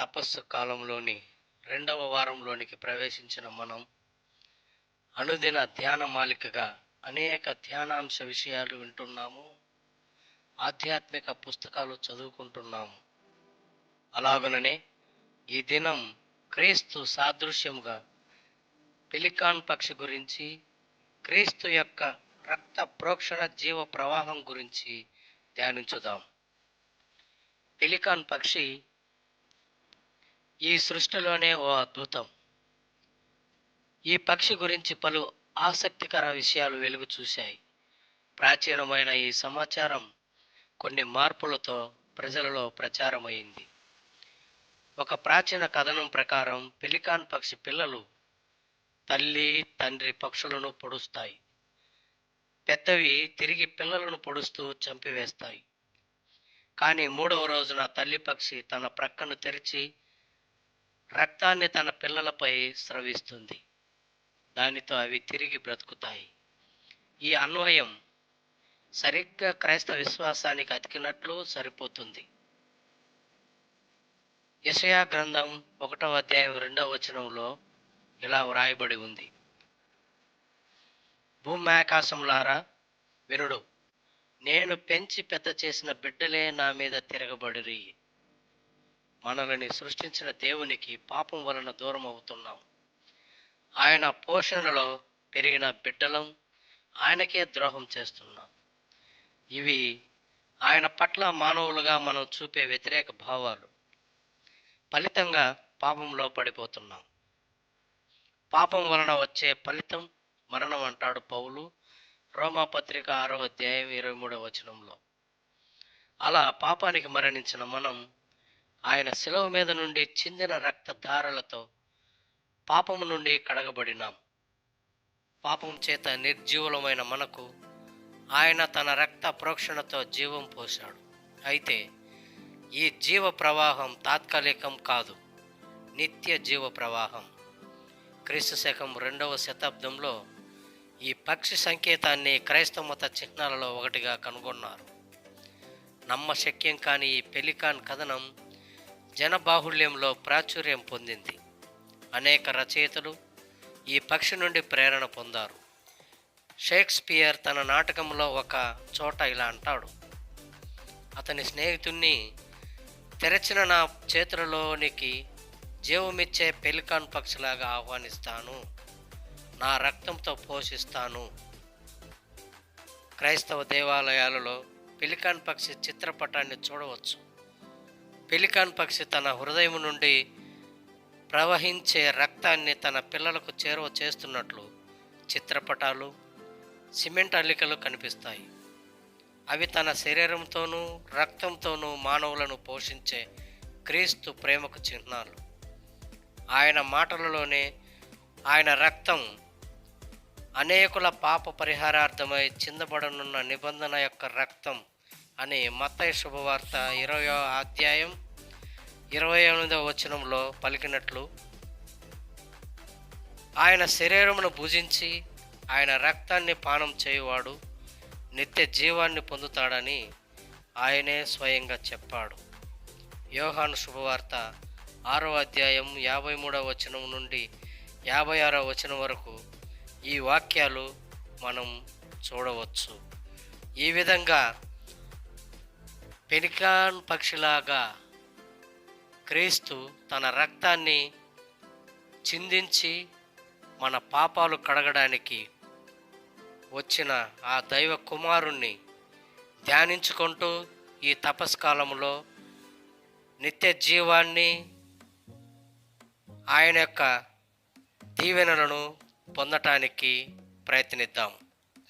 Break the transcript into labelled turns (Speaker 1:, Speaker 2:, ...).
Speaker 1: తపస్సు కాలంలోని రెండవ వారంలోనికి ప్రవేశించిన మనం అనుదిన ధ్యాన మాలికగా అనేక ధ్యానాంశ విషయాలు వింటున్నాము ఆధ్యాత్మిక పుస్తకాలు చదువుకుంటున్నాము. అలాగననే ఈ దినం క్రీస్తు సాదృశ్యముగా పెలికాన్ పక్షి గురించి క్రీస్తు యొక్క రక్త ప్రోక్షణ జీవ ప్రవాహం గురించి ధ్యానించుదాం. పెలికాన్ పక్షి ఈ సృష్టిలోనే ఓ అద్భుతం. ఈ పక్షి గురించి పలు ఆసక్తికర విషయాలు వెలుగు చూశాయి. ప్రాచీనమైన ఈ సమాచారం కొన్ని మార్పులతో ప్రజలలో ప్రచారమైంది. ఒక ప్రాచీన కథనం ప్రకారం పెలికాన్ పక్షి పిల్లలు తల్లి తండ్రి పక్షులను పొడుస్తాయి. పెద్దవి తిరిగి పిల్లలను పొడుస్తూ చంపివేస్తాయి. కానీ మూడవ రోజున తల్లి పక్షి తన ప్రక్కను తెరిచి రక్తాన్ని తన పిల్లలపై స్రవిస్తుంది. దానితో అవి తిరిగి బ్రతుకుతాయి. ఈ అన్వయం సరిగ్గా క్రైస్తవ విశ్వాసానికి అతికినట్లు సరిపోతుంది. యశయా గ్రంథం ఒకటవ అధ్యాయం రెండవ వచనంలో ఇలా వ్రాయబడి ఉంది. భూమాకాశములారా వినుడు నేను పెంచి పెద్ద చేసిన బిడ్డలే నా మీద తిరగబడిరి. మనల్ని సృష్టించిన దేవునికి పాపం వలన దూరం అవుతున్నాం. ఆయన పోషణలో పెరిగిన బిడ్డలం ఆయనకే ద్రోహం చేస్తున్నాం. ఇవి ఆయన పట్ల మానవులుగా మనం చూపే వ్యతిరేక భావాలు. ఫలితంగా పాపంలో పడిపోతున్నాం. పాపం వలన వచ్చే ఫలితం మరణం అంటాడు పౌలు రోమాపత్రిక ఆరో అధ్యాయం ఇరవై మూడవ వచనంలో. అలా పాపానికి మరణించిన మనం ఆయన శిలవ మీద నుండి చిందిన రక్తధారలతో పాపము నుండి కడగబడినాం. పాపం చేత నిర్జీవులమైన మనకు ఆయన తన రక్త ప్రోక్షణతో జీవం పోశాడు. అయితే ఈ జీవ ప్రవాహం తాత్కాలికం కాదు నిత్య జీవ ప్రవాహం. క్రీస్తు శకం రెండవ శతాబ్దంలో ఈ పక్షి సంకేతాన్ని క్రైస్తవ మత చిహ్నాలలో ఒకటిగా కనుగొన్నారు. నమ్మశక్యం కాని ఈ పెలికాన్ కథనం జనబాహుళ్యంలో ప్రాచుర్యం పొందింది. అనేక రచయితలు ఈ పక్షి నుండి ప్రేరణ పొందారు. షేక్స్పియర్ తన నాటకంలో ఒక చోట ఇలా అంటాడు అతని స్నేహితుణ్ణి తెరచిన నా చేతులలోనికి జీవమిచ్చే పెలికాన్ పక్షిలాగా ఆహ్వానిస్తాను. నా రక్తంతో పోషిస్తాను. క్రైస్తవ దేవాలయాలలో పెలికాన్ పక్షి చిత్రపటాన్ని చూడవచ్చు. పెలికాన్ పక్షి తన హృదయం నుండి ప్రవహించే రక్తాన్ని తన పిల్లలకు చేరువ చేస్తున్నట్లు చిత్రపటాలు సిమెంట్ అల్లికలు కనిపిస్తాయి. అవి తన శరీరంతోనూ రక్తంతోనూ మానవులను పోషించే క్రీస్తు ప్రేమకు చిహ్నాలు. ఆయన మాటలలోనే ఆయన రక్తం అనేకుల పాప పరిహారార్థమై చిందబడనున్న నిబంధన యొక్క రక్తం అని మత్తయి శుభవార్త ఇరవయో అధ్యాయం ఇరవై ఎనిమిదవ వచనంలో పలికినట్లు ఆయన శరీరమును భుజించి ఆయన రక్తాన్ని పానం చేయువాడు నిత్య జీవాన్ని పొందుతాడని ఆయనే స్వయంగా చెప్పాడు. యోహాను శుభవార్త ఆరో అధ్యాయం యాభై మూడవ వచనం నుండి యాభై ఆరో వచనం వరకు ఈ వాక్యాలు మనం చూడవచ్చు. ఈ విధంగా పెనికాన్ పక్షిలాగా క్రీస్తు తన రక్తాన్ని చిందించి మన పాపాలు కడగడానికి వచ్చిన ఆ దైవ కుమారుణ్ణి ధ్యానించుకుంటూ ఈ తపస్కాలంలో నిత్య జీవాన్ని ఆయన యొక్క దీవెనలను పొందటానికి ప్రయత్నిద్దాం.